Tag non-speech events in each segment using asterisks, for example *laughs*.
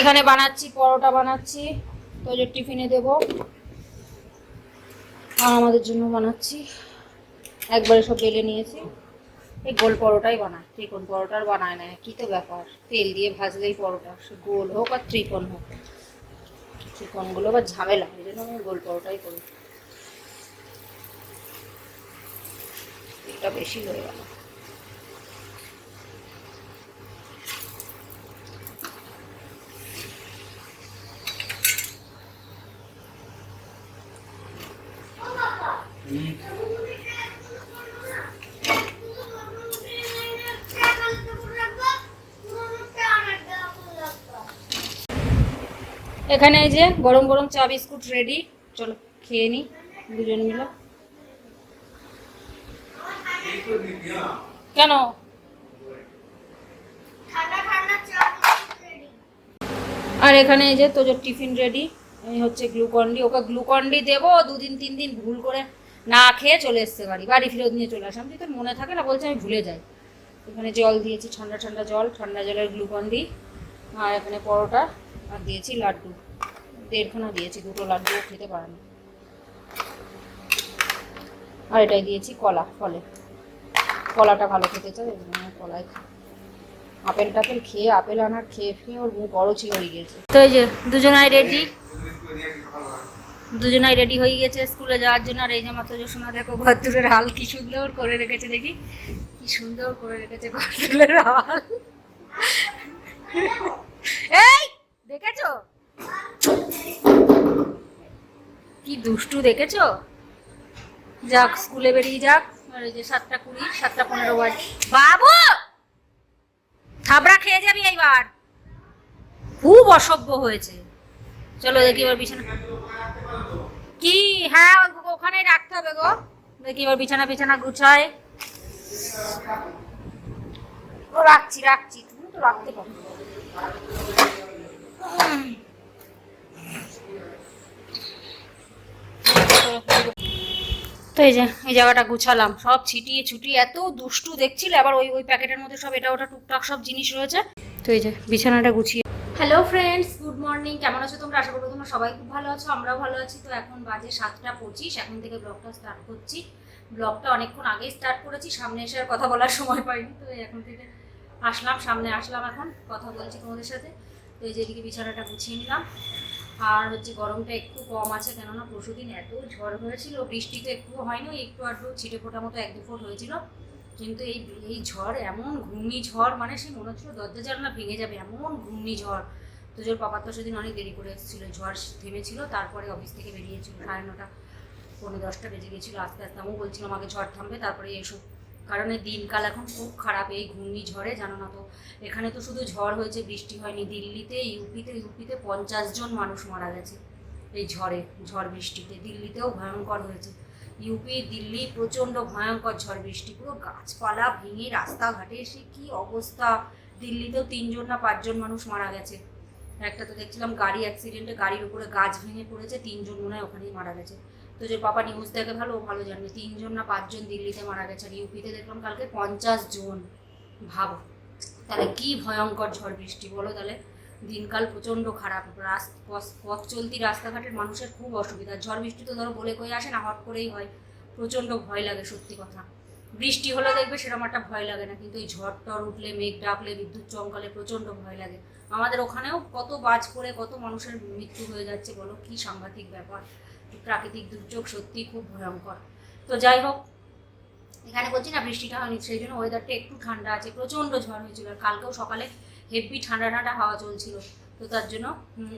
এখানে বানাচ্ছি, পরোটা বানাচ্ছি তোজোর টিফিনে দেব। আর আমাদের জন্য বানাচ্ছি, একবারে সব বেলে নিয়েছি। এই গোল পরোটাই বানায় ত্রিকোণ পরোটা আর বানায় না কি তো ব্যাপার। তেল দিয়ে ভাজলেই পরোটা, সে গোল হোক আর ত্রিকোণ হোক। ত্রিকোণগুলো বা ঝামেলা, এই জন্য আমি গোল পরোটাই করি। এটা বেশি হয়ে গেল। এখানে এই যে গরম গরম চা বিস্কুট রেডি চলো খেয়ে নি দুজন মিলে। কেন? আর এখানে এই যে তোজোর টিফিন রেডি এই হচ্ছে গ্লুকন্ডি ওকে গ্লুকন্ডি দেবো দুদিন তিন দিন ভুল করে না খেয়ে চলে এসছে বাড়ি। বাড়ি ফেরত নিয়ে চলে আসলাম। তোর মনে থাকে না বলছে আমি ভুলে যাই। এখানে জল দিয়েছি ঠান্ডা ঠান্ডা জল ঠান্ডা জলের গ্লুকন্ডি আর এখানে পরোটা আর দিয়েছি লাড্ডু। দেড়খানা দিয়েছি, দুটো লাড্ডু খেতে পারে না আর এটাই দিয়েছি কলা, ফলে। কলাটা ভালো খেতে চাই কলাই আপেল টাপেল খেয়ে, আপেল আনার খেয়ে খেয়ে ওর মুখ বড় ছিল হয়ে গেছে তো এই যে, দুজনাই রেডি দুজনাই রেডি হয়ে গেছে স্কুলে যাওয়ার জন্য। আর এই যে মাত্র শোনা দেখো ঘরদুরের হাল কি সুন্দর করে রেখেছে দেখি। কি সুন্দর করে রেখেছে ঘরদুরের হাল। এই, দেখেছ? কি দুষ্টু দেখেছ? যাক, স্কুলে বেরিয়ে যাক। আর যে সাতটা কুড়ি, সাতটা পনেরো বাজে বাবু! থাবড়া খেয়ে যাবি এইবার। খুব অসভ্য হয়েছে। চলো দেখি এবার বিছানা কি? হ্যাঁ ওখানে রাখতে হবে গো। দেখি এবার বিছানা বিছানা গুছায় রাখছি রাখছি। তুমি তো রাখতে পারো। তো এই যে, এই জায়গাটা গুছালাম। সব ছিটিয়ে ছুটিয়ে এত দুষ্টু দেখছিলে, আবার ওই ওই প্যাকেটের মধ্যে সব এটা ওটা টুকটাক সব জিনিস রয়েছে। তো এই যে, বিছানাটা গুছিয়ে। হ্যালো ফ্রেন্ডস গুড মর্নিং কেমন আছো তোমরা? আশা করব তোমরা সবাই খুব ভালো আছো, আমরাও ভালো আছি। তো এখন বাজে সাতটা পঁচিশ, এখন থেকে ব্লগটা স্টার্ট করছি। ব্লগটা অনেকক্ষণ আগেই স্টার্ট করেছি, সামনে এসে আর কথা বলার সময় পাইনি। তো এখন থেকে আসলাম, সামনে আসলাম এখন, কথা বলছি তোমাদের সাথে। তো এই যে এদিকে বিছানাটা গুছিয়ে নিলাম। আর হচ্ছে গরমটা একটু কম আছে, কেননা পরশুদিন এত ঝড় হয়েছিল বৃষ্টি তো একটু হয়নি, একটু আধটু ছিটে ফোটা মতো এক দু ফুট হয়েছিল। কিন্তু এই এই ঝড়, এমন ঘূর্ণি ঝড় মানে সে মনে হচ্ছিল দরজা জানলা ভেঙে যাবে, এমন ঘূর্ণি ঝড়। তো জোর পাপার তো সেদিন অনেক দেরি করে এসেছিল, ঝড় থেমেছিল, তারপরে অফিস থেকে বেরিয়েছিল, সাড়ে নটা পনেরো দশটা বেজে গেছিল, আস্তে আস্তে আমিও বলছিলাম আমাকে ঝড় থামবে, তারপরে এসো। কারণ এই দিনকাল এখন খুব খারাপ, এই ঘূর্ণি ঝড়ে জানো না তো? এখানে তো শুধু ঝড় হয়েছে, বৃষ্টি হয়নি। দিল্লিতে, ইউপিতে ইউপিতে পঞ্চাশ জন মানুষ মারা গেছে এই ঝড়ে, ঝড় বৃষ্টিতে। দিল্লিতেও ভয়ঙ্কর হয়েছে। ইউপি, দিল্লি, প্রচণ্ড ভয়ঙ্কর ঝড় বৃষ্টি। পুরো গাছপালা ভেঙে রাস্তাঘাটে সে কি অবস্থা? দিল্লিতেও তিনজন না পাঁচজন মানুষ মারা গেছে। একটা তো দেখছিলাম গাড়ি অ্যাক্সিডেন্টে গাড়ির উপরে গাছ ভেঙে পড়েছে, তিনজন মনে হয় ওখানেই মারা গেছে। তো যে পাপা নিউজ দেখে ভালো ভালো জানবে। তিনজন না পাঁচজন দিল্লিতে মারা গেছে আর ইউপিতে দেখলাম কালকে পঞ্চাশ জন। ভাবো, তাহলে কি ভয়ঙ্কর ঝড় বৃষ্টি বলো তাহলে? দিনকাল প্রচণ্ড খারাপ। পথ- চলতি রাস্তাঘাটের মানুষের খুব অসুবিধা। ঝড় বৃষ্টি তো ধরো বলে কই আসে না, হট করেই হয়। প্রচণ্ড ভয় লাগে, সত্যি কথা। বৃষ্টি হলে দেখবে সেরকম একটা ভয় লাগে না, কিন্তু এই ঝড় টর উঠলে, মেঘ ডাকলে, বিদ্যুৎ চমকালে প্রচণ্ড ভয় লাগে। আমাদের ওখানেও কত বাজ করে কত মানুষের মৃত্যু হয়ে যাচ্ছে বলো? কি সাংঘাতিক ব্যাপার। প্রাকৃতিক দুর্যোগ সত্যি খুব ভয়ঙ্কর। তো যাই হোক, এখানে বলছি না বৃষ্টিটা হয়নি, সেই জন্য ওয়েদারটা একটু ঠান্ডা আছে, প্রচণ্ড ঝড় হয়েছিল। আর কালকেও সকালে হেভি ঠান্ডা ঠান্ডা হাওয়া চলছিল। তো তার জন্য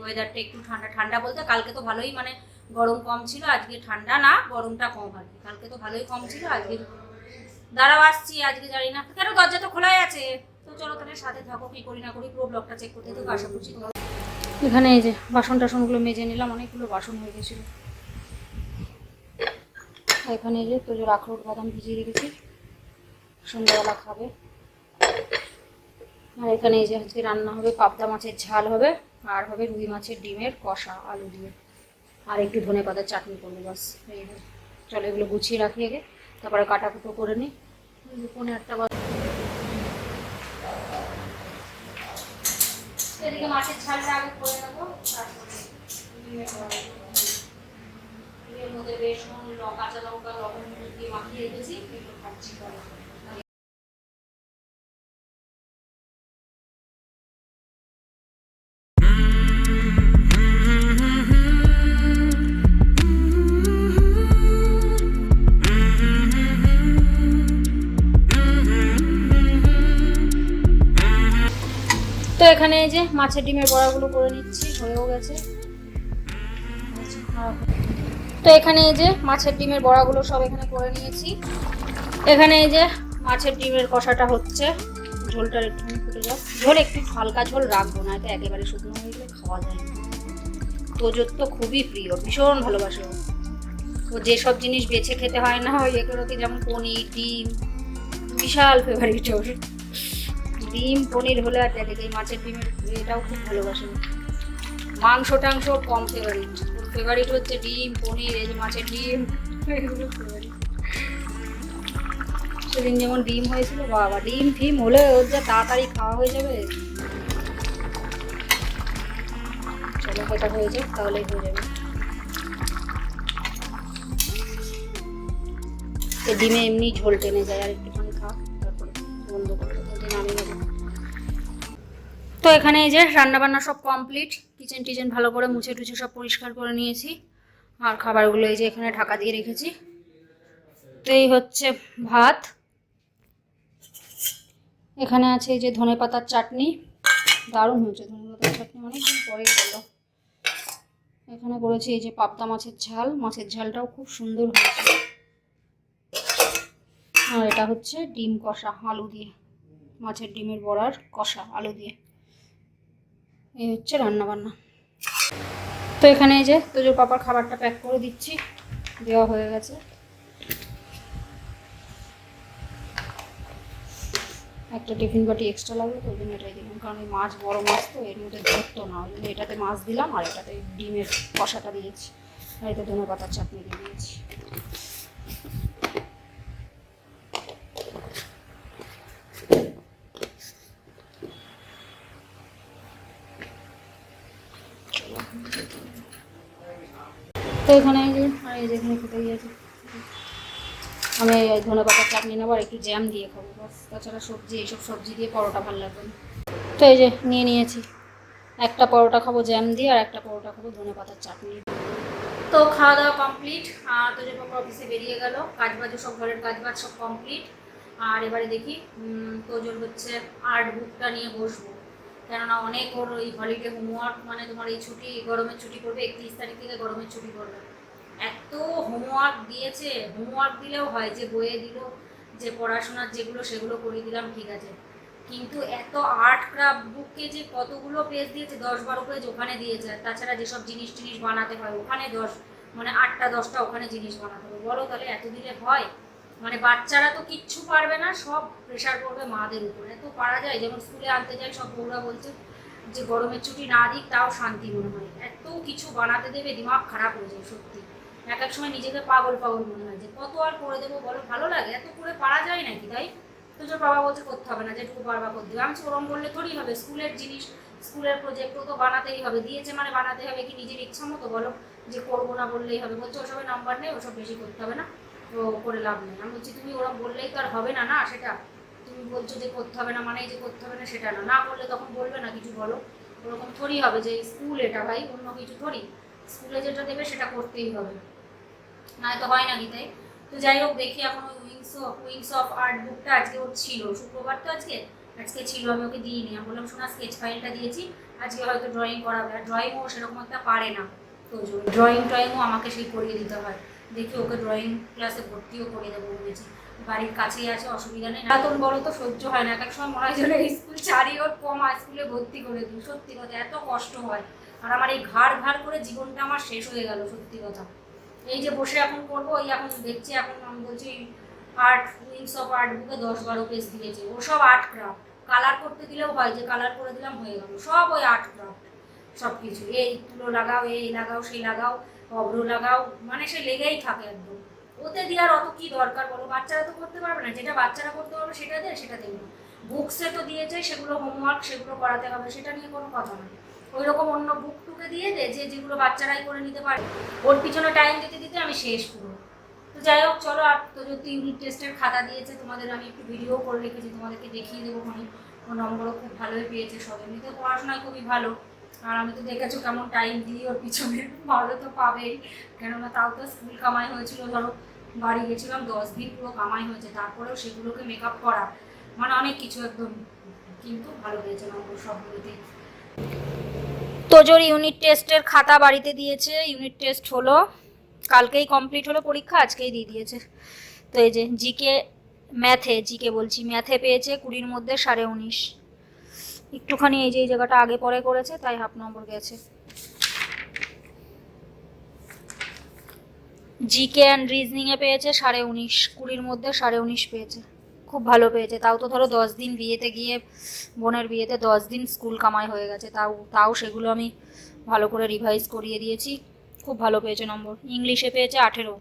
ওয়েদারটা একটু ঠান্ডা ঠান্ডা বলতে কালকে তো ভালোই মানে গরম কম ছিল, আজকে ঠান্ডা না, গরমটা কম আর কি। কালকে তো ভালোই কম ছিল, আজকে দাঁড়াও আসছি, আজকে জানি না। কেন দরজা তো খোলাই আছে? তো চলো তাহলে সাথে থাকো, কি করি না করি, পুরো ব্লগটা চেক করতে থাকো, আশা করছি এখানে এই যে বাসন টাসনগুলো মেজে নিলাম, অনেকগুলো বাসন হয়ে গেছিল। এখানে এই যে তোজোর আখরোট বাদাম ভিজিয়ে রেখেছি। সন্ধ্যাবেলা খাবে। আর এখানে এই যে আজকে রান্না হবে পাবদা মাছের ঝাল হবে, আর হবে রুই মাছের ডিমের কষা আলু দিয়ে। আর একটু ধনে পাতার চাটনি করব বাস, এই চলো এগুলো গুছিয়ে রাখি আগে, তারপরে কাটা কুটো করে নিই। যে একটা এদিকে মাছের ঝালটা আগে করে নেব, তারপরে ডিমের বড়া। ডিমের মধ্যে বেসন ল- কাঁচা লঙ্কা, লবণ দিয়ে মাখিয়ে রেখেছি। খাচ্ছি তো এখানে যে মাছের ডিমের বড়াগুলো করে নিচ্ছি, হয়েও গেছে। তো এখানে এই যে মাছের ডিমের বড়াগুলো সব এখানে করে নিয়েছি। এখানে এই যে মাছের ডিমের কষাটা হচ্ছে। ঝোলটা একটু ফুটে যাক। ঝোল একটু হালকা ঝোল রাখব না এটা একেবারে শুকনো হয়ে গেলে খাওয়া যায় না। তোজোর তো খুবই প্রিয়, ভীষণ ভালোবাসে ও। যেসব জিনিস বেছে খেতে হয় না, ওই এগুলোকে যেমন পনির, ডিম, বিশাল ফেভারিট ওর। ডিম, পনির হলে আর দেখে মাছের ডিমের এটাও খুব ভালোবাসে মাংস টাংস কম ফেভারিট ফেভারিট হচ্ছে ডিম, পনির, এই যে মাছের ডিম সেদিন যেমন ডিম হয়েছিল, বাবা, ডিম ফিম হলে ওর যা তাড়াতাড়ি খাওয়া হয়ে যাবে। চলো, এটা হয়ে যাক তাহলেই হয়ে যাবে। তো ডিমে এমনি ঝোল টেনে যায়, আর একটুখানি খা তারপরে বন্ধ করে নামিয়ে তো এখানে এই যে রান্না বান্না সব কমপ্লিট কিচেন টিচেন ভালো করে মুছে টুছে সব পরিষ্কার করে নিয়েছি। আর খাবারগুলো এই যে এখানে ঢাকা দিয়ে রেখেছি। তো এই হচ্ছে ভাত। এখানে আছে এই যে ধনে পাতার চাটনি। দারুণ হয়েছে ধনে পাতার চাটনি, অনেকদিন পরে করল এখানে করেছি এই যে পাবদা মাছের ঝাল। মাছের ঝালটাও খুব সুন্দর হয়েছে। আর এটা হচ্ছে ডিম কষা, আলু দিয়ে। মাছের ডিমের বড়ার কষা, আলু দিয়ে। এই হচ্ছে রান্না বান্না তো এখানে এই যে তোজোর পাপার খাবারটা প্যাক করে দিচ্ছি, দেওয়া হয়ে গেছে। একটা টিফিন বাটি এক্সট্রা লাগবে, তো ওই জন্য এটাই দিলাম। কারণ এই মাছ বড় মাছ তো, এর মধ্যে ধরতো না, ওই জন্য এটাতে মাছ দিলাম আর এটাতে ডিমের কষাটা দিয়েছি। আর এতে ধনে পাতার চাটনি দিয়ে দিয়েছি। এখানে এখানে আমি এই ধনে পাতার চাটনি নেব আর একটু জ্যাম দিয়ে খাব বাস। তাছাড়া সবজি, এইসব সবজি দিয়ে পরোটা ভালো লাগবে তো এই যে নিয়ে নিয়েছি। একটা পরোটা খাব জ্যাম দিয়ে আর একটা পরোটা খাব ধনে পাতার চাটনি তো খাওয়া দাওয়া কমপ্লিট আর তো যে পাপা অফিসে বেরিয়ে গেল, কাজ বাজও সব ঘরের কাজ বাজ সব কমপ্লিট আর এবারে দেখি তোজোর হচ্ছে আর্ট বুকটা নিয়ে বসবো। কেননা অনেক ওর ওই হলিডে হোমওয়ার্ক মানে তোমার এই ছুটি গরমের ছুটি পড়বে, একত্রিশ তারিখ থেকে গরমের ছুটি পড়বে। এত হোমওয়ার্ক দিয়েছে হোমওয়ার্ক দিলেও হয় যে বইয়ে দিল, যে পড়াশোনার যেগুলো সেগুলো করে দিলাম, ঠিক আছে। কিন্তু এত আর্ট ক্রাফট বুককে যে কতগুলো পেজ দিয়েছে, দশ বারো পেজ ওখানে দিয়েছে, আর তাছাড়া যেসব জিনিস টিনিস বানাতে হয়, ওখানে দশ মানে আটটা, দশটা ওখানে জিনিস বানাতে হবে। বলো তাহলে এত দিলে হয়? মানে বাচ্চারা তো কিচ্ছু পারবে না, সব প্রেশার পড়বে মাদের উপর। এত পারা যায়, যেমন স্কুলে আনতে যাই, সব বউরা বলছে যে গরমের ছুটি না দিক, তাও শান্তি মনে হয়। এত কিছু বানাতে দেবে, দিমাগ খারাপ হয়ে যায় সত্যি। এক এক সময় নিজেকে পাগল পাগল মনে হয় যে, কত আর করে দেবো বলো, ভালো লাগে? এত করে পারা যায় নাকি তাই? তো যে বাবা বলছে, করতে হবে না, যেটুকু পারবা করতে হবে। আমি ওরম করলে থোড়ি হবে স্কুলের জিনিস স্কুলের প্রজেক্ট তো বানাতেই হবে। দিয়েছে মানে বানাতে হবে কি নিজের ইচ্ছা মতো বলো, যে করব না বললেই হবে। বলছে, ওসবের নাম্বার নেই, ওসব বেশি করতে হবে না। তো করে লাভ নেই। আমি বলছি, তুমি ওরা বললেই তো আর হবে না না, সেটা তুমি বলছো যে করতে হবে না মানে যে করতে হবে না, সেটা না। না করলে তখন বলবে না, কিছু বলো। ওরকম থোড়ি হবে যে স্কুল এটা ভাই, অন্য কিছু থোড়ি স্কুলে যেটা দেবে, সেটা করতেই হবে। নয়তো হয় না তাই তো যাই হোক, দেখি এখন ওই wings of wings of art বুকটা আজকে ওর ছিল। শুক্রবার তো আজকে? আজকে ছিল, আমি ওকে দিইনি। আমি বললাম, শোনা স্কেচ ফাইলটা দিয়েছি। আজকে হয়তো ড্রয়িং করাবে। আর ড্রয়িংও সেরকম একটা পারে না। তো ড্রয়িং ট্রয়িংও আমাকে সেই করিয়ে দিতে হয়। দেখি ওকে ড্রয়িং ক্লাসে ভর্তিও করে দেবো ভেবেছি বাড়ির কাছেই আছে, অসুবিধা নেই। এতন বড় তো সহ্য হয় না। এক সময় মনে হয় যেন স্কুল ছাড়ি ওর কম স্কুলে ভর্তি করে দিই। সত্যি কথা, এত কষ্ট হয়। আর আমার এই ঘাড় ঘাড় করে জীবনটা আমার শেষ হয়ে গেল, সত্যি কথা। এই যে বসে এখন করব ওই এখন দেখছি, এখন আমি বলছি আর্ট উইংস অফ আর্ট বুকে দশ বারো পেজ দিয়েছে। ও সব আর্ট ক্রাফট কালার করতে দিলেও হয় যে কালার করে দিলাম, হয়ে গেল। সব ওই আর্ট ক্রাফট সব কিছু এই তুলো লাগাও, এই লাগাও, সেই লাগাও। অব্র লাগাও মানে সে লেগেই থাকে একদম। ওতে দেওয়ার অত কি দরকার বলো? বাচ্চারা তো করতে পারবে না। যেটা বাচ্চারা করতে পারবে সেটা দেয় সেটা দেবে না। বুকসে তো দিয়েছে, সেগুলো হোমওয়ার্ক সেগুলো করাতে হবে, সেটা নিয়ে কোনো কথা নয় ওই রকম অন্য বুক টুকে দিয়ে দে, যে যেগুলো বাচ্চারাই করে নিতে পারে। ওর পিছনে টাইম দিতে দিতে আমি শেষ পুরো। তো যাই হোক, চলো, আর তো যদি ইউনিট টেস্টের খাতা দিয়েছে, তোমাদের আমি একটু ভিডিও করে রেখেছি, তোমাদেরকে দেখিয়ে দেবো খানি ও নম্বরও খুব ভালোই পেয়েছে সব এমনিতে পড়াশোনায় খুবই ভালো। আর আমি তো দেখেছ কেমন টাইম দিই ওর পিছনে ভালো তো পাবেই। কেননা তাও তো স্কুল কামাই হয়েছিল, ধরো বাড়ি গেছিলাম, দশ দিন পুরো কামাই হয়েছে, তারপরেও সেগুলোকে মেকআপ করা মানে অনেক কিছু একদম কিন্তু ভালো পেয়েছে নম্বর সবগুলোতেই তোজোর ইউনিট টেস্টের খাতা বাড়িতে দিয়েছে ইউনিট টেস্ট হলো, কালকেই কমপ্লিট হলো পরীক্ষা, আজকেই দিয়ে দিয়েছে। তো এই যে জিকে ম্যাথে জিকে বলছি ম্যাথে পেয়েছে কুড়ির মধ্যে সাড়ে উনিশ। একটুখানি এই যে এই জায়গাটা আগে পরে করেছে, তাই হাফ নম্বর গেছে। জিকে অ্যান্ড রিজনিংয়ে পেয়েছে, সাড়ে উনিশ, কুড়ির মধ্যে সাড়ে উনিশ পেয়েছে। খুব ভালো পেয়েছে। তাও তো ধরো দশ দিন বিয়েতে গিয়ে, বোনের বিয়েতে দশ দিন স্কুল কামাই হয়ে গেছে। তাও তাও সেগুলো আমি ভালো করে রিভাইজ করিয়ে দিয়েছি। খুব ভালো পেয়েছে নম্বর ইংলিশে পেয়েছে আঠেরো।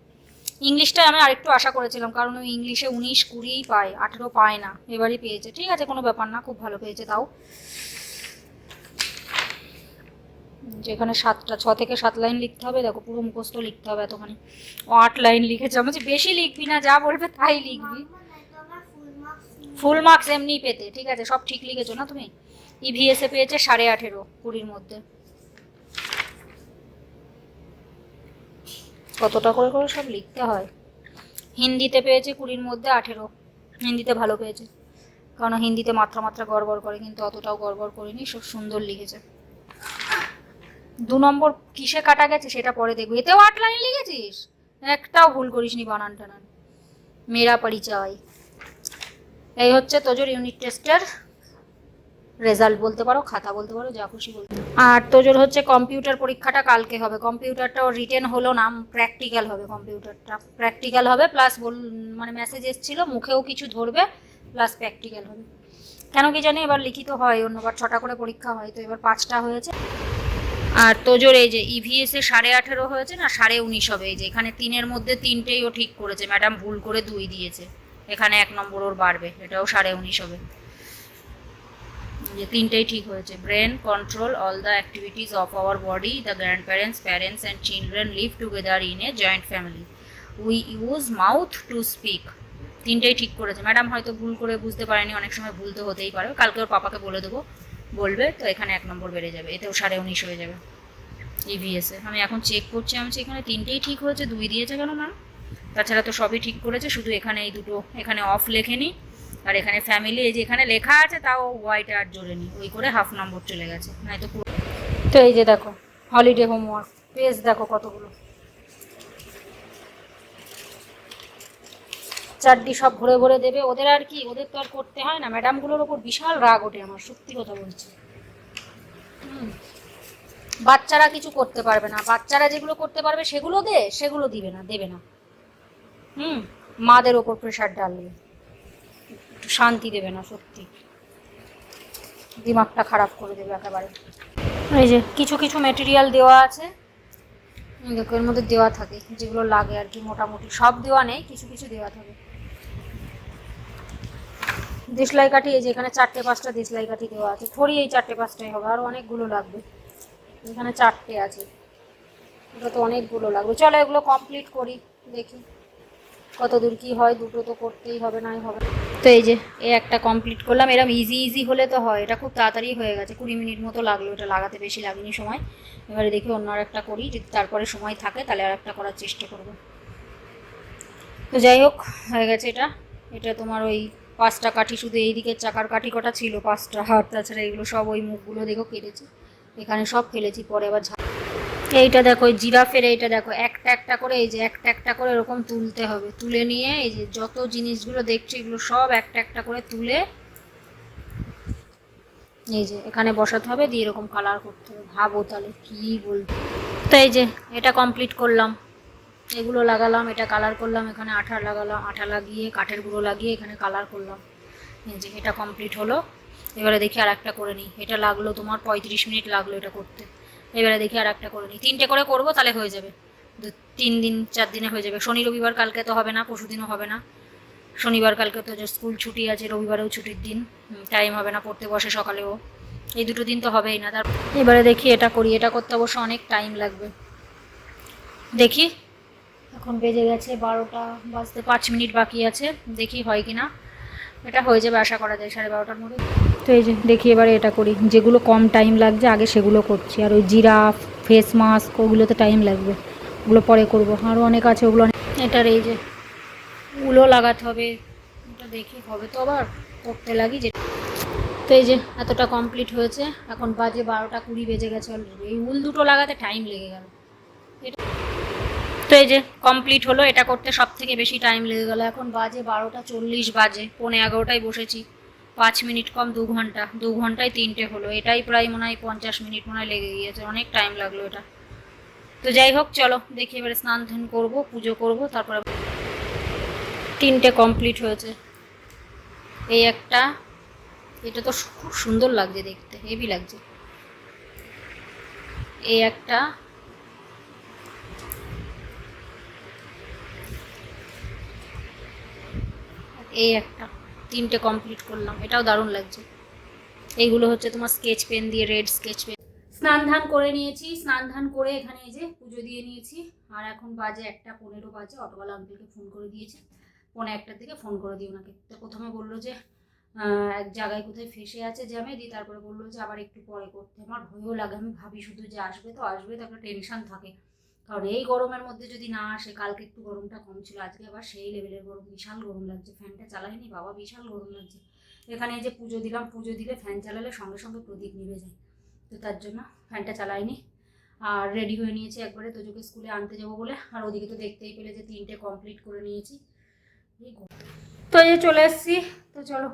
ইংলিশটা আমি আরেকটু আশা করেছিলাম, কারণ ওই ইংলিশে উনিশ কুড়িই পায়, আঠেরো পায় না, এবারই পেয়েছে। ঠিক আছে, কোনো ব্যাপার না, খুব ভালো পেয়েছে তাও। যেখানে সাতটা ছ থেকে সাত লাইন লিখতে হবে, দেখো পুরো মুখস্থ লিখতে হবে এতখানি। ও আট লাইন লিখেছে, আমি বেশি লিখবি না, যা বলবে তাই লিখবি। ফুল মার্কস এমনি পেতে, ঠিক আছে, সব ঠিক লিখেছো না তুমি? ইভিএসে পেয়েছে সাড়ে আঠেরো কুড়ির মধ্যে। কতটা করে করে সব লিখতে হয়? হিন্দিতে পেয়েছে কুড়ির মধ্যে আঠেরো। হিন্দিতে ভালো পেয়েছে। কারণ হিন্দিতে মাত্রা মাত্রা গড়বড় করে, কিন্তু অতটাও গড়বড় করেনি, সব সুন্দর লিখেছে। দু নম্বর কিসে কাটা গেছে সেটা পরে দেখব। এতেও আট লাইন লিখেছিস? একটাও ভুল করিসনি বানান টানান মেরা পরিচয়। এই হচ্ছে তোজোর ইউনিট টেস্টের রেজাল্ট বলতে পারো, খাতা বলতে পারো, যা খুশি বলতে। আর তোজোর হচ্ছে কম্পিউটার পরীক্ষাটা কালকে হবে। কম্পিউটারটাও রিটেন হলো না প্র্যাকটিক্যাল হবে কম্পিউটারটা। প্র্যাকটিক্যাল হবে প্লাস বল মানে মেসেজ এসেছিল, মুখেও কিছু ধরবে প্লাস প্র্যাকটিক্যাল হবে। কেন কি জানি এবার লিখিত হয় অন্যবার ছটা করে পরীক্ষা হয়, তো এবার পাঁচটা হয়েছে। আর তোজোর এই যে ইভিএস এ সাড়ে আঠেরো হয়েছে না, সাড়ে উনিশ হবে এই যে। এখানে তিনের মধ্যে তিনটেই ও ঠিক করেছে। ম্যাডাম ভুল করে দুই দিয়েছে। এখানে এক নম্বর ওর বাড়বে, এটাও সাড়ে উনিশ হবে। যে তিনটেই ঠিক হয়েছে। Brain control all the activities of our body the grand parents parents and children live together in a joint family we use mouth to speak তিনটেই ঠিক করেছে। ম্যাডাম হয়তো ভুল করে বুঝতে পারেনি, অনেক সময় ভুল তো হতেই পারে। কালকে ওর পাপাকে বলে দেবো। বলবে, তো এখানে এক নম্বর বেড়ে যাবে। এতেও সাড়ে উনিশ হয়ে যাবে। ইভিএসে আমি এখন চেক করছি, আমি এখানে তিনটেই ঠিক হয়েছে, দুই দিয়েছে কেন ম্যাম তাছাড়া তো সবই ঠিক করেছে, শুধু এখানে এই দুটো, এখানে অফ লেখেনি। আর এখানে ফ্যামিলি এই যে এখানে লেখা আছে, তাও হোয়াইট আর জোরে জোরেনি ওই করে হাফ নম্বর চলে গেছে। নাই তো পুরো তো এই যে দেখো হলিডে হোমওয়ার্ক পেজ দেখো কতগুলো। চারটি সব ভরে ভরে দেবে। ওদের আর কি, ওদের তো আর করতে হয় না। ম্যাডামগুলোর ওপর বিশাল রাগ ওঠে আমার, সত্যি কথা বলছি। বাচ্চারা কিছু করতে পারবে না। বাচ্চারা যেগুলো করতে পারবে, সেগুলো দে, সেগুলো দিবে না, দেবে না। হুম। মাদের ওপর প্রেশার ডালবে একটু শান্তি দেবে না, সত্যি। দিমাগটা খারাপ করে দেবে একেবারে। এই যে কিছু কিছু মেটেরিয়াল দেওয়া আছে, দেখো এর মধ্যে দেওয়া থাকে, যেগুলো লাগে আর কি, মোটামুটি সব দেওয়া নেই, কিছু কিছু দেওয়া থাকে। দেশলাই কাঠি, এই যে এখানে চারটে পাঁচটা দেশলাই কাঠি দেওয়া আছে থরি এই চারটে পাঁচটাই হবে, আরও অনেকগুলো লাগবে। এখানে চারটে আছে এটা তো অনেকগুলো লাগবে। চলো এগুলো কমপ্লিট করি, দেখি কত দূর কি হয়, দুটো তো করতেই হবে, নাই হবে। তো এই যে, এ একটা কমপ্লিট করলাম। এরকম ইজি ইজি হলে তো হয়। এটা খুব তাড়াতাড়ি হয়ে গেছে। কুড়ি মিনিট মতো লাগল এটা লাগাতে, বেশি লাগেনি সময়। এবারে দেখি অন্য আর একটা করি। যদি তারপরে সময় থাকে, তাহলে আর একটা করার চেষ্টা করব। তো যাই হোক, হয়ে গেছে এটা। এটা তোমার ওই পাঁচটা কাঠি, শুধু এই দিকের চাকার কাঠি কটা ছিল, পাঁচটা, আর তাছাড়া এগুলো সব ওই মুখগুলো দেখো কেটেছি। এখানে সব ফেলেছি, পরে আবার এইটা দেখো জিরাফের এইটা দেখো, একটা একটা করে, এই যে একটা একটা করে এরকম তুলতে হবে। তুলে নিয়ে, এই যে যত জিনিসগুলো দেখছি এগুলো সব একটা একটা করে তুলে, এই যে এখানে বসাতে হবে, দিয়ে এরকম কালার করতে হবে। ভাবো তাহলে কি বলব। তো এই যে এটা কমপ্লিট করলাম। এগুলো লাগালাম, এটা কালার করলাম, এখানে আঠা লাগালাম, আঠা লাগিয়ে, কাঠের গুঁড়ো লাগিয়ে এখানে কালার করলাম। এই যে এটা কমপ্লিট হলো। এবারে দেখি আর একটা করে নিই। এটা লাগল তোমার পঁয়ত্রিশ মিনিট লাগল এটা করতে। এবারে দেখি আর একটা করে নিই তিনটে করে করব, তাহলে হয়ে যাবে। দু, তিন দিন, চার দিনে হয়ে যাবে। শনি, রবিবার কালকে তো হবে না, পরশু দিনও হবে না। শনিবার কালকে তো যে স্কুল ছুটি আছে, রবিবারেও ছুটির দিন। টাইম হবে না, পড়তে বসে সকালেও। এই দুটো দিন তো হবেই না। তার এবারে দেখি এটা করি, এটা করতে অবশ্য অনেক টাইম লাগবে। দেখি। এখন বেজে গেছে বারোটা, বাজতে পাঁচ মিনিট বাকি আছে। দেখি হয় কি না এটা হয়ে যাবে আশা করা যায়, সাড়ে বারোটার মধ্যে। তো এই যে দেখি এবারে এটা করি। যেগুলো কম টাইম লাগছে, আগে সেগুলো করছি। আর ওই জিরাফ ফেস মাস্ক ওগুলোতে টাইম লাগবে। ওগুলো পরে করব। আরও অনেক আছে, ওগুলো এটার এই যে উলো লাগাতে হবে। এটা দেখি হবে তো আবার। করতে লাগি যে তো এই যে এতটা কমপ্লিট হয়েছে। এখন বাজে বারোটা কুড়ি বেজে গেছে অলরেডি এই উল দুটো লাগাতে টাইম লেগে গেল। তো এই যে কমপ্লিট হলো। এটা করতে সব থেকে বেশি টাইম লেগে গেল। এখন বাজে বারোটা চল্লিশ বাজে। পৌনে এগারোটায় বসেছি। পাঁচ মিনিট কম, দু ঘণ্টা, দু ঘন্টায় তিনটে হলো। এটাই প্রায় মনে হয় পঞ্চাশ মিনিট মনে হয় লেগে গিয়েছে। অনেক টাইম লাগল এটা। তো যাই হোক, চলো দেখি, এবারে স্নান ধান করব, পুজো করব, তারপরে তিনটে কমপ্লিট হয়েছে। এই একটা, এটা তো খুব সুন্দর লাগছে দেখতে হেভি লাগছে। এই একটা এই একটা। তিনটে কমপ্লিট করলাম, এটাও দারুণ লাগছে। এইগুলো হচ্ছে তোমার স্কেচ পেন দিয়ে রেড স্কেচ পেন স্নান ধান করে নিয়েছি, স্নান ধান করে এখানে এই যে পুজো দিয়ে নিয়েছি। আর এখন বাজে একটা, পনেরো বাজে, অটোওয়ালা আঙ্কেলকে ফোন করে দিয়েছি। পৌনে একটার দিকে ফোন করে দিই ওনাকে। তো প্রথমে বলল যে এক জায়গায় কোথায় ফেসে আছে জ্যামে, দিয়ে তারপরে বলল যে আবার একটু পরে করতে। আমার ভয়ও লাগে, আমি ভাবি শুধু যে আসবে তো আসবে, তো একটা টেনশন থাকে। কারণ এই গরমের মধ্যে যদি না আসে, কালকে একটু গরমটা কম ছিল, আজকে আবার সেই লেভেলের গরম, বিশাল গরম লাগছে ফ্যানটা চালাইনি বাবা, বিশাল গরম লাগছে। এখানে যে পুজো দিলাম, পুজো দিলে ফ্যান চালালে সঙ্গে সঙ্গে প্রদীপ নিভে যায়। তো তার জন্য ফ্যানটা চালাইনি আর রেডি হয়ে নিয়েছি একবারে, তোজোকে স্কুলে আনতে যাব বলে। আর ওদিকে তো দেখতেই পেলে যে তিনটে কমপ্লিট করে নিয়েছি। তো এই চলে এসেছি। তো চলো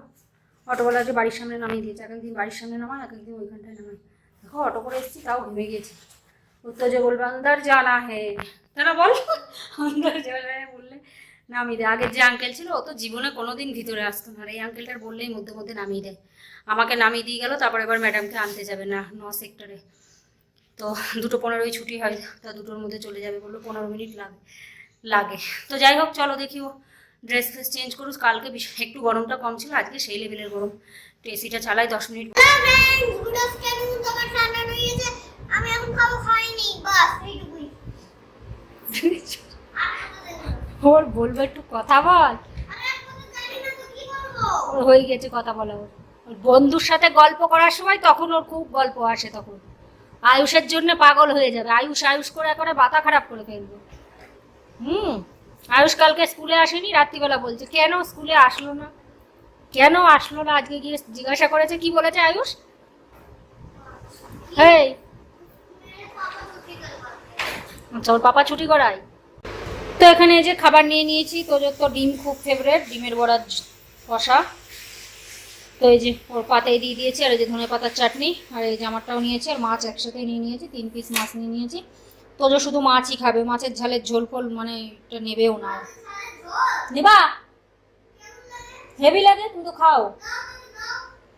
অটোওয়ালা যে বাড়ির সামনে নামিয়ে দিয়েছে এক একদিন বাড়ির সামনে নামায় এক একদিন ওইখানটায় নামায় দেখো, অটো করে এসেছি, তাও ঘুমে গিয়েছি। ও তো যে বলবে আন্দার জানা হে না বল। আন্দার জানা হে বললে নামিয়ে দেয় আগের যে আঙ্কেল ছিল, ও তো জীবনে কোনোদিন ভিতরে আসতো না। এই আঙ্কেলটার বললেই মধ্যে মধ্যে নামিয়ে দেয়। আমাকে নামিয়ে দিয়ে গেল, তারপর এবার ম্যাডামকে আনতে যাবে না, ন সেক্টরে তো দুটো পনেরোই ছুটি হয়, তা দুটোর মধ্যে চলে যাবে বলল, পনেরো মিনিট লাগে লাগে। তো যাই হোক, চলো দেখি ও ড্রেস ফ্রেস চেঞ্জ করুস কালকে একটু গরমটা কম ছিল, আজকে সেই লেভেলের গরম। তো এসিটা চালাই, দশ মিনিট আমি এখন খাব খাইনি বাস এইটুকুই *laughs* ওর বলব একটু কথা বল। ওর হয়ে গেছে কথা বলা ওর। ওর বন্ধুর সাথে গল্প করার সময় তখন ওর খুব গল্প আসে তখন। আয়ুষের জন্য পাগল হয়ে যাবে। আয়ুষ আয়ুষ করে করে মাথা খারাপ করে ফেলব। হুম আয়ুষ কালকে স্কুলে আসেনি রাত্রিবেলা বলছে কেন স্কুলে আসলো না? কেন আসলো না? আজকে গিয়ে জিজ্ঞাসা করেছে কি বলেছে আয়ুষ? হেই আচ্ছা ওর পাপা ছুটি করায়। তো এখানে এই যে খাবার নিয়ে নিয়েছি, তোজোর তো ডিম খুব ফেভারেট ডিমের বড়ার কষা। তো এই যে ওর পাতায় দিয়ে দিয়েছি, আর এই যে ধনে পাতার চাটনি, আর এই যে আমারটাও নিয়েছি, আর মাছ একসাথে নিয়ে নিয়েছি, তিন পিস মাছ নিয়ে নিয়েছি। তোজো শুধু মাছই খাবে, মাছের ঝালের ঝোল ফোল মানে এটা নেবেও না। নেবা? হেভি লাগে, তুমি তো খাও।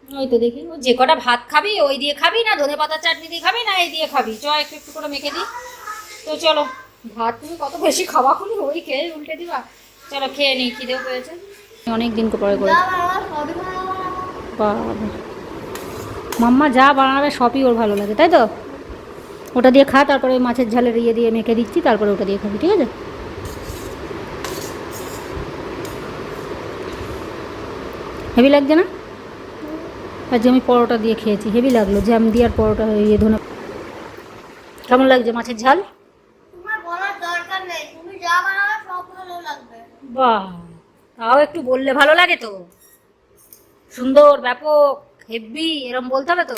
ওই তো দেখি যে কটা ভাত খাবি, ওই দিয়ে খাবি না ধনে পাতার চাটনি দিয়ে খাবি না এই দিয়ে খাবি? চ, একটু একটু করে মেখে দিই। তো চলো। ভাত তুমি কত বেশি খাওয়া খুলি ওই খেয়ে উল্টে দিবা। চলো খেয়ে নিই খিদেও পেয়েছে। অনেক দিন পরে করে মাম্মা যা বানাবে সবই ওর ভালো লাগে তাই তো? ওটা দিয়ে খা তারপরে ওই মাছের ঝালের ইয়ে দিয়ে মেখে দিচ্ছি তারপরে ওটা দিয়ে খাবি ঠিক আছে? হেভি লাগছে না? আজকে আমি পরোটা দিয়ে খেয়েছি হেভি লাগল। জ্যাম দিয়ে আর পরোটা ইয়ে ধনে কেমন লাগছে মাছের ঝাল তোমার বলার দরকার নেই তুমি যা বানাবে সব ভালো লাগবে বাহ তাও একটু বললে ভালো লাগে তো। সুন্দর ব্যাপক হেভি এরম বলতে হবে তো।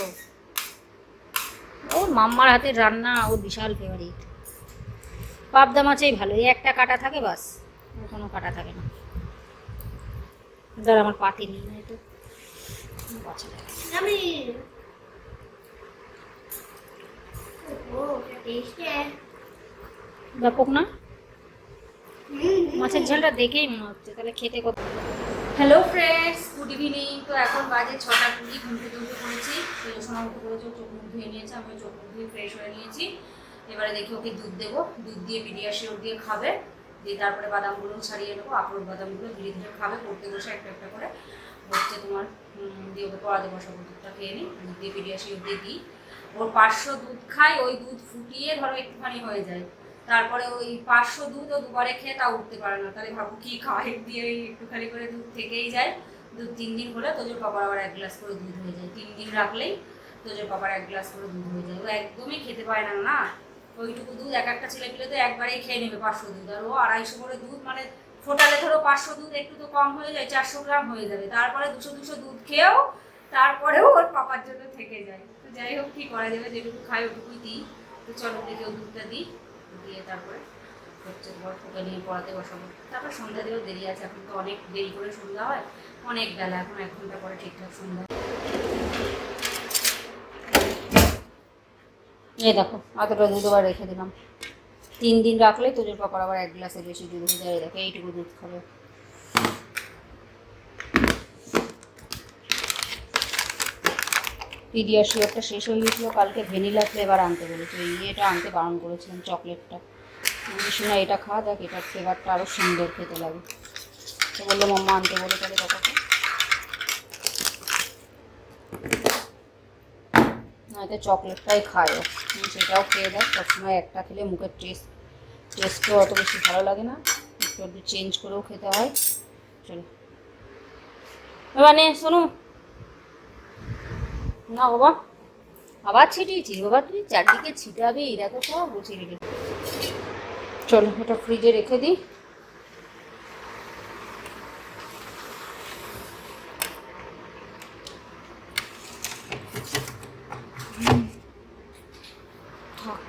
ওর মাম্মার হাতের রান্না ওর বিশাল ফেভারিট পাবদা মাছেই ভালো এই একটা কাটা থাকে বাস ওর কোনো কাটা থাকে না। ধর আমার পাতি নেই না তো। আমি। ব্যাপক না? মাছের ঝালটা দেখেই মনে হচ্ছে, তাহলে খেতে কত? হ্যালো ফ্রেন্ডস গুড ইভিনিং তো এখন বাজে ছটা কুড়ি, ঘুম থেকে উঠে পড়েছি। সোনা উঠে পড়েছে, চোখ মুখ ধুয়ে নিয়েছে, আমি চোখ মুখ ধুয়ে ফ্রেশ হয়ে নিয়েছি। এবারে দেখি ওকে দুধ দেবো। দুধ দিয়ে পিডিয়াশিওর দিয়ে খাবে। দিয়ে তারপরে বাদামগুলো ছাড়িয়ে নেব, আখরোট বাদামগুলো ধীরে ধীরে খাবে পড়তে বসে একটা একটা করে। হচ্ছে তোমার দিয়ে ওকে পড়াতে বসাবো, দুধটা খেয়ে নিই। দুধ দিয়ে পিডিয়াসি দিয়ে দিই। ওর পাঁচশো দুধ খায়, ওই দুধ ফুটিয়ে ধরো একটুখানি হয়ে যায়। তারপরে ওই পাঁচশো দুধ ও দুবারে খেয়ে তা উঠতে পারে না। তাহলে ভাবো কি খায়? দিয়ে ওই একটুখানি করে দুধ থেকেই যায়। দুধ তিন দিন হলে তোজোর পাপার আবার এক গ্লাস করে দুধ হয়ে যায়। তিন দিন রাখলেই তোজোর পাপার এক গ্লাস করে দুধ হয়ে যায়। ও একদমই খেতে পায় না না। ওইটুকু দুধ এক একটা ছেলে পেলে তো একবারেই খেয়ে নেবে পাঁচশো দুধ। আর ও আড়াইশো করে দুধ মানে ফোটালে ধরো পাঁচশো দুধ একটু তো কম হয়ে যায়, চারশো গ্রাম হয়ে যাবে। তারপরে দুশো দুশো দুধ খেয়েও তারপরেও ওর পাপার জন্য থেকে যায়। তো যাই হোক, কি করা যাবে? যেটুকু খাই ওটুকুই দিই। তো চলো দেখে ও দুধটা দিই। দিয়ে তারপরে হচ্ছে তোমার ওকে নিয়ে পড়াতে বসাবো। তারপর সন্ধ্যা দিয়েও দেরি আছে, এখন তো অনেক দেরি করে সন্ধ্যা হয়, অনেক বেলা, এখন এক ঘণ্টা পরে ঠিকঠাক সন্ধ্যা। এই দেখো এতটা দুধ আবার রেখে দিলাম। তিন দিন রাখলে তোদের পাপার আবার এক গ্লাসের বেশি দুধ হয়ে যায় দেখো, এইটুকু দুধ খাবে। পিডিয়াশিয়ারটা শেষ হয়ে গেছিল কালকে ভ্যানিলা ফ্লেভার আনতে বলেছে এই ইয়েটা আনতে বারণ করেছিলাম চকলেটটা শোনা, এটা খা, দেখ এটার ফ্লেভারটা আরও সুন্দর খেতে লাগে। তো বলল, মাম্মা আনতে বলে, তাহলে কথাটা নয়তো চকলেটটাই খায় সেটাও খেয়ে দেয় সবসময় একটা খেলে মুখের টেস্ট টেস্টও অত বেশি ভালো লাগে না। একটু চেঞ্জ করেও খেতে হয়। চলো। এবার নে শোনো না বাবা। আবার ছিটিয়েছিস? বাবা তুই চারদিকে ছিটাবি দেখো সব গুছিয়ে রেখে চলো এটা ফ্রিজে রেখে দিই।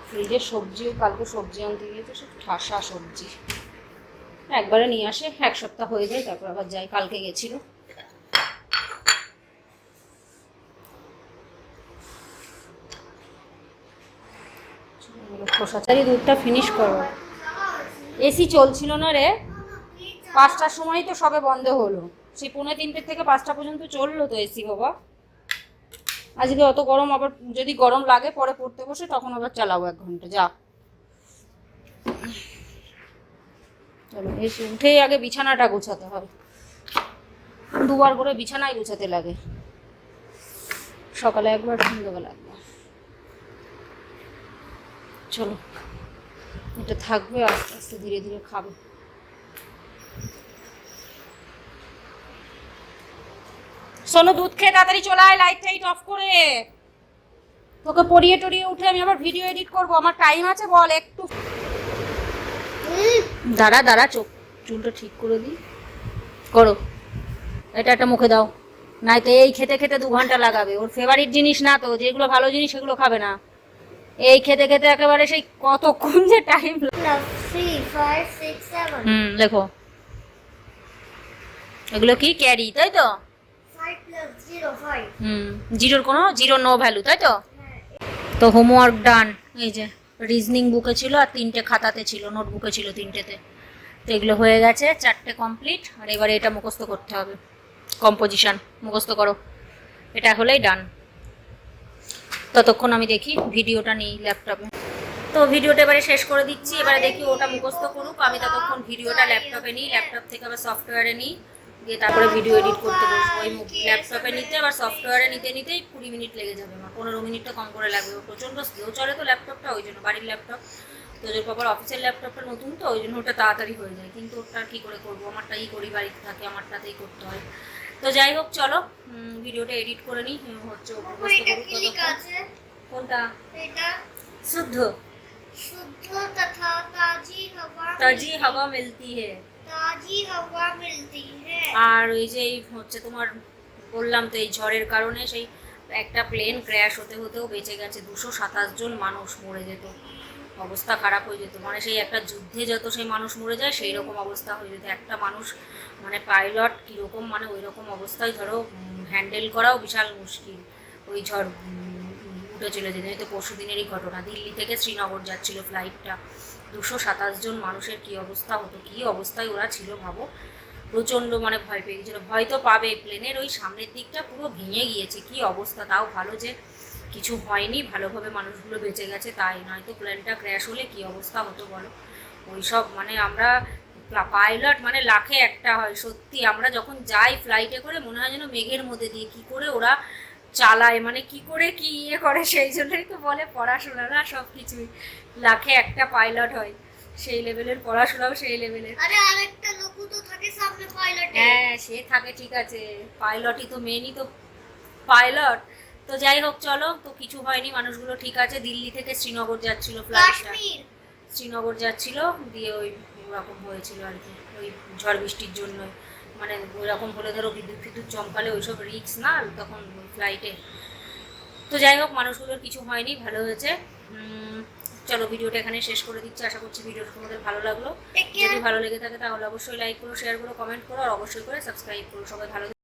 ফ্রিজে সবজি, কালকে সবজি আনতে গিয়েছে সব ঠাসা সবজি। একবারে নিয়ে আসে, এক সপ্তাহ হয়ে যায়, তারপর আবার যাই, কালকে গেছিল। খোসাচারি দুধটা ফিনিশ করো। এসি চলছিল না রে। পাঁচটার সময় তো সবে বন্ধ হলো। সেই পৌনে তিনটে থেকে পাঁচটা পর্যন্ত চলল তো এসি, বাবা। আজকে অত গরম, আবার যদি গরম লাগে পরে পড়তে বসে, তখন আবার চালাবো এক ঘণ্টা। যা। চলো, এসে উঠেই আগে বিছানাটা গোছাতে হবে। দুবার করে বিছানায় গোছাতে লাগে। সকালে একবার সন্ধ্যেবেলা চলো। এটা থাকবে, আস্তে আস্তে ধীরে ধীরে খাবে। শোনো, দুধ খেয়ে তাড়াতাড়ি চলে আয় লাইট টাইট অফ করে। তোকে পড়িয়ে টড়িয়ে উঠে আমি আবার ভিডিও এডিট করব। আমার টাইম আছে, বল একটু। দাঁড়া দাঁড়া, চোখ, চুলটা ঠিক করে দিই। করো। এটা একটা মুখে দাও। নাই তো এই খেতে খেতে দু ঘণ্টা লাগাবে। ওর ফেভারিট জিনিস না তো, যেগুলো ভালো জিনিস সেগুলো খাবে না। এই খেতে খেতে একেবারে সেই কতক্ষণ যে টাইম হুম দেখো। এগুলো কি ক্যারি তাই তো? হুম জিরোর কোনো জিরো নো ভ্যালু তাই তো? তো হোমওয়ার্ক ডান এই যে রিজনিং বুকে ছিল আর তিনটে খাতাতে ছিল নোটবুকে ছিল তিনটেতে। তো এগুলো হয়ে গেছে চারটে কমপ্লিট আর এবারে এটা মুখস্থ করতে হবে। কম্পোজিশন মুখস্থ করো। এটা হলেই ডান ততক্ষণ আমি দেখি ভিডিওটা নেই ল্যাপটপে। তো ভিডিওটা এবারে শেষ করে দিচ্ছি, এবারে দেখি ওটা মুখস্থ করুক। আমি ততক্ষণ ভিডিওটা ল্যাপটপে নিই, ল্যাপটপ থেকে আবার সফটওয়্যারে নিই। দিয়ে তারপরে ভিডিও এডিট করতে বসবো। ওই ল্যাপটপে নিতে, আবার সফটওয়্যারে নিতে, নিতেই কুড়ি মিনিট লেগে যাবে আমার। পনেরো মিনিটটা কম করে লাগবে। প্রচণ্ড স্লো চলে তো ল্যাপটপটা, ওই জন্য বাড়ির ল্যাপটপ। তো ওদের বাবার অফিসের ল্যাপটপটা নতুন তো, ওই জন্য ওটা তাড়াতাড়ি হয়ে যায়। কিন্তু ওটা কী করে করব? আমারটাই করি বাড়িতে থাকে, আমারটাতেই করতে হয়। তো যাই হোক চলো। ভিডিওটা এডিট করে নিই। হ্যাঁ, হচ্ছে কোনটা? শুদ্ধ। শুদ্ধ তাজি হাওয়া তাজি হাওয়া হে হ্যাঁ। তাজি হাওয়া মিলতি হে আর ওই যে হচ্ছে তোমার বললাম তো এই ঝড়ের কারণে সেই একটা প্লেন ক্র্যাশ হতে হতেও বেঁচে গেছে। দুশো সাতাশ জন মানুষ মরে যেত। অবস্থা খারাপ হয়ে যেত। মানে সেই একটা যুদ্ধে যত সেই মানুষ মরে যায় সেই রকম অবস্থা হয়ে যেত। একটা মানুষ মানে পাইলট কীরকম মানে ওই রকম অবস্থায় ধরো হ্যান্ডেল করাও বিশাল মুশকিল। ওই ঝড় উঠে চলে যেত। এই তো পরশু দিনেরই ঘটনা। দিল্লি থেকে শ্রীনগর যাচ্ছিল ফ্লাইটটা দুশো সাতাশ জন মানুষের কী অবস্থা হতো? কী অবস্থায় ওরা ছিল ভাবো? প্রচণ্ড মানে ভয় পেয়ে গেছিল। ভয় তো পাবে। প্লেনের ওই সামনের দিকটা পুরো ভেঙে গিয়েছে। কি অবস্থা? তাও ভালো যে কিছু হয়নি ভালোভাবে মানুষগুলো বেঁচে গেছে তাই নয়তো প্লেনটা ক্র্যাশ হলে কি অবস্থা হতো বলো? ওই সব মানে আমরা পাইলট মানে লাখে একটা হয় সত্যি আমরা যখন যাই ফ্লাইটে করে মনে হয় যেন মেঘের মধ্যে দিয়ে কি করে ওরা চালায় মানে কি করে কি ইয়ে করে সেই জন্যই তো বলে পড়াশোনা না সব কিছুই লাখে একটা পাইলট হয় সেই লেভেলের পড়াশোনাও সেই লেভেলের আরে আরেকটা লোকও তো থাকে সামনে পাইলটে হ্যাঁ সে থাকে ঠিক আছে পাইলটই তো মেনই তো পাইলট তো যাই হোক চলো। তো কিছু হয়নি মানুষগুলো ঠিক আছে। দিল্লি থেকে শ্রীনগর যাচ্ছিল ফ্লাইটটা শ্রীনগর যাচ্ছিল দিয়ে ওই ওরকম হয়েছিল আর কি। ওই ঝড় বৃষ্টির জন্য। মানে ওইরকম হলে ধরো বিদ্যুৎ ফিদ্যুৎ চমকালে ওইসব রিক্স না তখন ফ্লাইটে তো যাই হোক মানুষগুলোর কিছু হয়নি ভালো হয়েছে। চলো ভিডিওটা এখানে শেষ করে দিচ্ছি। আশা করছি ভিডিওটা তোমাদের ভালো লাগল। যদি ভালো লেগে থাকে তাহলে অবশ্যই লাইক করো শেয়ার করো কমেন্ট করো আর অবশ্যই করে সাবস্ক্রাইব করো। সবাই ভালো